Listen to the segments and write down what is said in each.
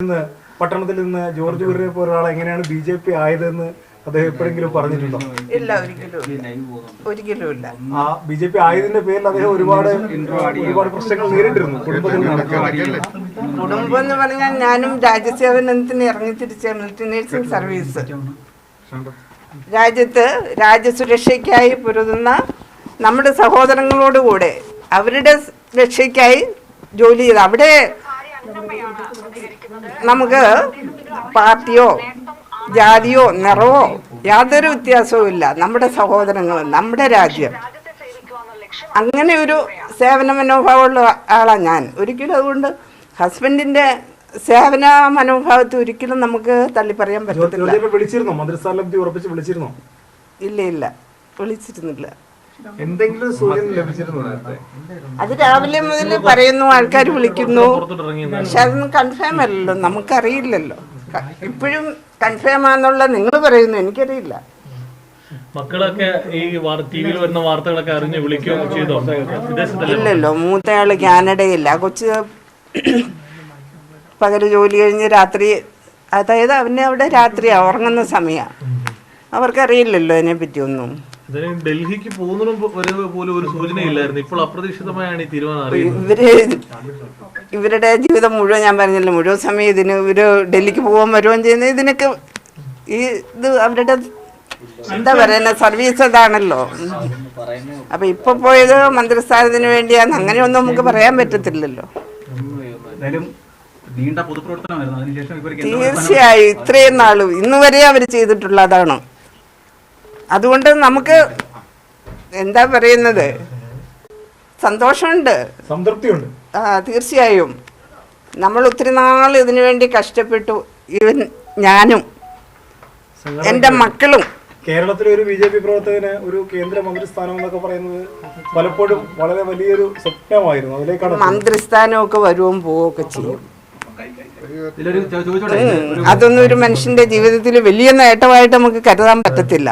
നിന്ന് പട്ടണത്തിൽ നിന്ന് ജോർജ് കുര്യനെ പോലെ ഒരാൾ എങ്ങനെയാണ് ബി ജെ പി ആയതെന്ന് അദ്ദേഹം എപ്പോഴെങ്കിലും പറഞ്ഞിട്ടുണ്ടോ? ഇല്ല ഒരിക്കലും ഇല്ല. ഒരിക്കലും ഇല്ല. ആ ബി ജെ പി ആയതിന്റെ പേരിൽ അദ്ദേഹം ഒരുപാട് ഒരുപാട് പ്രശ്നങ്ങൾ നേരിട്ടിരുന്നു. കുടുംബത്തിൽ കുടുംബം എന്ന് പറഞ്ഞാൽ ഞാനും രാജ്യസേവനത്തിന് ഇറങ്ങി തിരിച്ച മിലിറ്ററി നേഴ്സിംഗ് സർവീസ് രാജ്യത്ത് രാജ്യസുരക്ഷയ്ക്കായി പൊരുതുന്ന നമ്മുടെ സഹോദരങ്ങളോടുകൂടെ അവരുടെ രക്ഷയ്ക്കായി ജോലി ചെയ്ത് അവിടെ നമുക്ക് പാർട്ടിയോ ജാതിയോ നിറവോ യാതൊരു വ്യത്യാസവും ഇല്ല. നമ്മുടെ സഹോദരങ്ങൾ നമ്മുടെ രാജ്യം. അങ്ങനെ ഒരു സേവന മനോഭാവമുള്ള ആളാണ് ഞാൻ. ഒരിക്കലും അതുകൊണ്ട് ഹസ്ബൻഡിന്റെ സേവന മനോഭാവത്തെ ഒരിക്കലും നമുക്ക് തള്ളി പറയാൻ പറ്റത്തില്ല. വിളിച്ചിരുന്നോ? ഉറപ്പിച്ച് വിളിച്ചിരുന്നോ? ഇല്ല ഇല്ല. വിളിച്ചിരുന്നില്ല. എന്തെങ്കിലും സൂചന ലഭിച്ചിരുന്നു നേരത്തെ? അത് രാവിലെ മുതൽ പറയുന്നു ആൾക്കാർ വിളിക്കുന്നു. പക്ഷെ അതൊന്നും കൺഫേം അല്ലല്ലോ നമുക്കറിയില്ലല്ലോ. ഇപ്പോഴും കൺഫേം ആണെന്നുള്ള നിങ്ങൾ പറയുന്നു എനിക്കറിയില്ല. മക്കളൊക്കെ ഈ ടിവിയിൽ വരുന്ന വാർത്തകളൊക്കെ അറിഞ്ഞ് വിളിക്കുകയോ ചെയ്തോ? ഇല്ലല്ലോ മൂത്തയാൾ കാനഡയില്ല കൊച്ചു പകൽ ജോലി കഴിഞ്ഞ് രാത്രി അതായത് അവന് അവിടെ രാത്രിയാ ഉറങ്ങുന്ന സമയമാണ് അവർക്കറിയില്ലല്ലോ അതിനെ പറ്റിയൊന്നും ഇതിന് ഡൽഹിക്ക് പോകുന്ന വരെ പോലും ഒരു സൂചനയില്ലായിരുന്നു. ഇപ്പോൾ അപ്രതീക്ഷിതമായാണ് ഈ തീരുമാനം അറിയുന്നത്. ഇവർ ഇവരുടെ ജീവിതം മുഴുവൻ ഞാൻ പറഞ്ഞില്ല മുഴുവൻ സമയം ഇതിന് ഇവർ ഡൽഹിക്ക് പോകാൻ വരുവാൻ ചെയ്യുന്ന ഇതിനൊക്കെ ഈ ഇത് അവരുടെ എന്താ പറയുന്ന സർവീസ് അതാണല്ലോ അപ്പൊ ഇപ്പൊ പോയത് മന്ത്രിസ്ഥാനത്തിന് വേണ്ടിയാന്ന് അങ്ങനെയൊന്നും നമുക്ക് പറയാൻ പറ്റത്തില്ലല്ലോ. തീർച്ചയായും ഇത്രയും നാളും ഇന്ന് വരെ അവർ ചെയ്തിട്ടുള്ള അതാണ്. അതുകൊണ്ട് നമുക്ക് എന്താ പറയുന്നത്? സന്തോഷമുണ്ട്. സംതൃപ്തിയുണ്ട്. ആ തീർച്ചയായും. നമ്മൾ ഒത്തിരി നാൾ ഇതിനു വേണ്ടി കഷ്ടപ്പെട്ടു ഇവൻ ഞാനും. എന്റെ മക്കളും. കേരളത്തിലെ ഒരു ബി ജെ പി പ്രവർത്തകന് ഒരു കേന്ദ്ര മന്ത്രിസ്ഥാനം എന്നൊക്കെ പറയുന്നത് പലപ്പോഴും വളരെ വലിയൊരു സ്വപ്നമായിരുന്നു. അതിലേക്കാണ് മന്ത്രിസ്ഥാനമൊക്കെ വരുവും പോവുകയൊക്കെ ചെയ്യും. അതൊന്നും ഒരു മനുഷ്യന്റെ ജീവിതത്തിൽ വലിയ നേട്ടമായിട്ട് നമുക്ക് കരുതാൻ പറ്റത്തില്ല.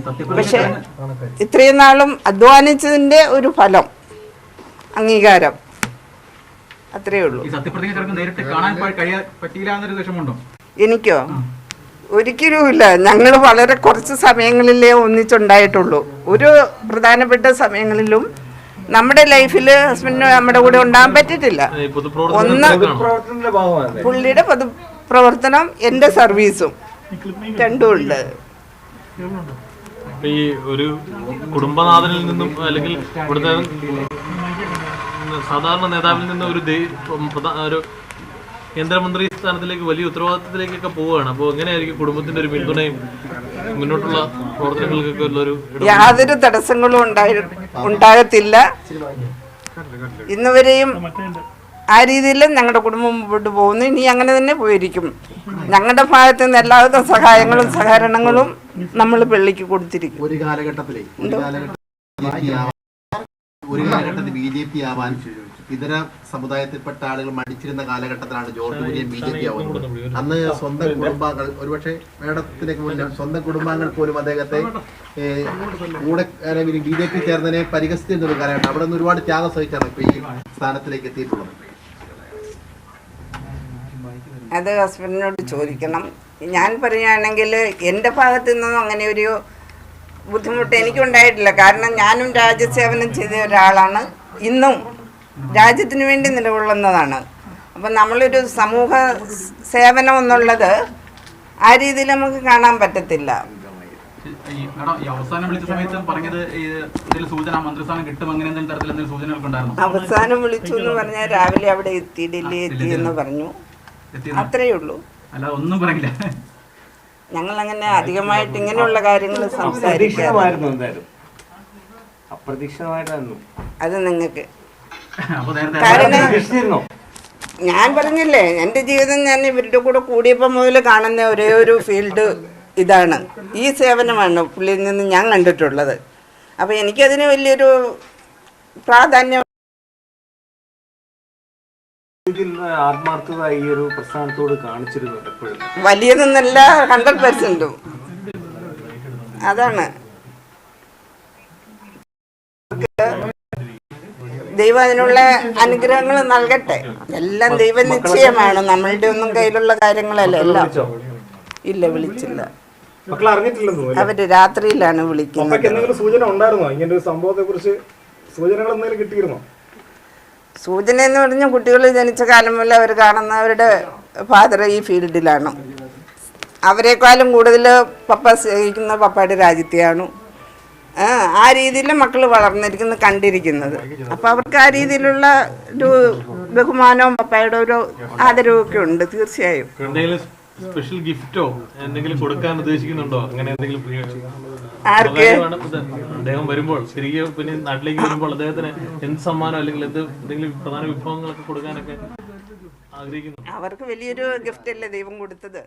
പക്ഷെ സത്യപ്രതിജ്ഞ ഇത്രയും നാളും അധ്വാനിച്ചതിന്റെ ഒരു ഫലം അംഗീകാരം. അത്രേ ഉള്ളൂ. എനിക്കോ? ഒരിക്കലും ഇല്ല ഞങ്ങൾ വളരെ കുറച്ച് സമയങ്ങളിലേ ഒന്നിച്ചുണ്ടായിട്ടുള്ളൂ. ഒരു പ്രധാനപ്പെട്ട സമയങ്ങളിലും നമ്മുടെ ലൈഫിൽ ഹസ്ബൻഡിന് നമ്മുടെ കൂടെ ഉണ്ടാകാൻ പറ്റിയിട്ടില്ല. ഒന്ന് പൊതുപ്രവർത്തനം പ്രവർത്തനത്തിന്റെ ഭാഗമാണ് പുള്ളിയുടെ പൊതുപ്രവർത്തനം എന്റെ സർവീസും. രണ്ടും ഉണ്ട്. ഈ ഒരു കുടുംബനാഥനിൽ നിന്നും അല്ലെങ്കിൽ ഇവിടുത്തെ സാധാരണ നേതാവിൽ നിന്നും ഒരു ഒരു കേന്ദ്രമന്ത്രി സ്ഥാനത്തിലേക്ക് വലിയ ഉത്തരവാദിത്തത്തിലേക്കൊക്കെ പോവുകയാണ്. അപ്പോൾ എങ്ങനെയായിരിക്കും കുടുംബത്തിന്റെ ഒരു പിന്തുണയും മുന്നോട്ടുള്ള പ്രവർത്തനങ്ങൾക്കൊക്കെ ഉള്ളൊരു? യാതൊരു തടസ്സങ്ങളും ഉണ്ടായി ഉണ്ടാകത്തില്ല. ഇന്നുവരെയും ആ രീതിയിൽ ഞങ്ങളുടെ കുടുംബം മുമ്പോട്ട് പോകുന്നു. ഇനി അങ്ങനെ തന്നെ പോയിരിക്കും. ഞങ്ങളുടെ ഭാഗത്ത് നിന്ന് എല്ലാവിധ സഹായങ്ങളും സഹകരണങ്ങളും നമ്മൾ പള്ളിക്ക് കൊടുത്തിരിക്കും. ഒരു കാലഘട്ടത്തിലെ ഒരു കാലഘട്ടത്തിൽ ഒരു കാലഘട്ടത്തിൽ ബി ജെ പി ആവാൻ ഇതര സമുദായത്തിൽപ്പെട്ട ആളുകൾ മടിച്ചിരുന്ന കാലഘട്ടത്തിലാണ് George Kurian B J P ആവുന്നത്. അന്ന് സ്വന്തം കുടുംബാംഗങ്ങൾ ഒരുപക്ഷെ മേഡത്തിലേക്ക് മുന്നേ സ്വന്തം കുടുംബാംഗങ്ങൾ പോലും അദ്ദേഹത്തെ കൂടെ ബി ജെ പി ചേർന്നതിനെ പരിഹസിച്ചിരുന്ന ഒരു കാലഘട്ടം. അവിടെ നിന്ന് ഒരുപാട് ത്യാഗം സഹിച്ചാണ് ഇപ്പൊ ഈ സ്ഥാനത്തിലേക്ക് എത്തിയിട്ടുള്ളത്. അത് ഹസ്ബൻഡിനോട് ചോദിക്കണം. ഞാൻ പറയുകയാണെങ്കിൽ എന്റെ ഭാഗത്തു നിന്നും അങ്ങനെ ഒരു ബുദ്ധിമുട്ട് എനിക്കുണ്ടായിട്ടില്ല. കാരണം ഞാനും രാജ്യസേവനം ചെയ്ത ഒരാളാണ്. ഇന്നും രാജ്യത്തിന് വേണ്ടി നിലകൊള്ളുന്നതാണ്. അപ്പം നമ്മളൊരു സമൂഹ സേവനം എന്നുള്ളത് ആ രീതിയിൽ നമുക്ക് കാണാൻ പറ്റത്തില്ല. അവസാനം വിളിച്ച സമയത്ത് പറഞ്ഞത് ഈ ഇതിൽ സൂചന മന്ത്രിസ്ഥാനം കിട്ടും അങ്ങനെ എന്തെങ്കിലും തരത്തിൽ എന്തെങ്കിലും അവസാനം വിളിച്ചു എന്ന് പറഞ്ഞാൽ രാവിലെ അവിടെ എത്തി ഡൽഹി എത്തി എന്ന് പറഞ്ഞു. അത്രയേ ഉള്ളൂ. അല്ലാതെ ഒന്നും പറയില്ല. ഞങ്ങൾ അങ്ങനെ അധികമായിട്ട് ഇങ്ങനെയുള്ള കാര്യങ്ങൾ എന്തായാലും. അപ്രതീക്ഷിതമായിട്ടായിരുന്നു. അത് നിങ്ങൾക്ക്. കാരണം ഞാൻ പറഞ്ഞില്ലേ എന്റെ ജീവിതം ഞാൻ ഇവരുടെ കൂടെ കൂടിയപ്പോൾ മുതൽ കാണുന്ന ഒരേ ഒരു ഫീൽഡ് ഇതാണ്. ഈ സേവനമാണ് പുള്ളിയിൽ നിന്ന് ഞാൻ കണ്ടിട്ടുള്ളത്. അപ്പോൾ എനിക്കതിന് വലിയൊരു പ്രാധാന്യം ആത്മാർത്ഥത ഈ ഒരു പ്രസ്ഥാനത്തോട് കാണിച്ചിരുന്നു എപ്പോഴും? വലിയതെന്നല്ല ഹൺഡ്രഡ് പെർസെന്റും അതാണ്. ദൈവം അതിനുള്ള അനുഗ്രഹങ്ങൾ നൽകട്ടെ. എല്ലാം ദൈവ നിശ്ചയമാണ്. നമ്മളുടെ ഒന്നും കയ്യിലുള്ള കാര്യങ്ങളല്ല? എല്ലാം. ഇല്ല വിളിച്ചില്ല. അവർ രാത്രിയിലാണ് വിളിക്കുന്നത്. സൂചന ഉണ്ടായിരുന്നോ? ഇങ്ങനെ ഒരു സംഭവത്തെ കുറിച്ച് സൂചനകൾ എന്തെങ്കിലും കിട്ടിയിരുന്നോ? സൂചന എന്ന് പറഞ്ഞാൽ കുട്ടികൾ ജനിച്ച കാലം മുതൽ അവർ കാണുന്ന അവരുടെ ഫാദർ ഈ ഫീൽഡിലാണ്. അവരെക്കാളും കൂടുതൽ പപ്പ സ്നേഹിക്കുന്ന പപ്പയുടെ രാജ്യത്തെയാണ്. ആ, രീതിയിൽ മക്കൾ വളർന്നിരിക്കുന്നത് കണ്ടിരിക്കുന്നത്. അപ്പം അവർക്ക് ആ രീതിയിലുള്ള ഒരു ബഹുമാനവും പപ്പയുടെ ഒരു ആദരവും ഒക്കെ ഉണ്ട് തീർച്ചയായും. സ്പെഷ്യൽ ഗിഫ്റ്റോ എന്തെങ്കിലും കൊടുക്കാൻ ഉദ്ദേശിക്കുന്നുണ്ടോ? അങ്ങനെ എന്തെങ്കിലും ആർക്ക്. അദ്ദേഹം വരുമ്പോൾ ശരിക്കും പിന്നെ നാട്ടിലേക്ക് വരുമ്പോൾ അദ്ദേഹത്തിന് എന്ത് സമ്മാനം അല്ലെങ്കിൽ എന്ത് എന്തെങ്കിലും പ്രധാന വിഭവങ്ങളൊക്കെ കൊടുക്കാനൊക്കെ ആഗ്രഹിക്കുന്നു. അവർക്ക് വലിയൊരു ഗിഫ്റ്റ് അല്ലേ ദൈവം കൊടുത്തത്?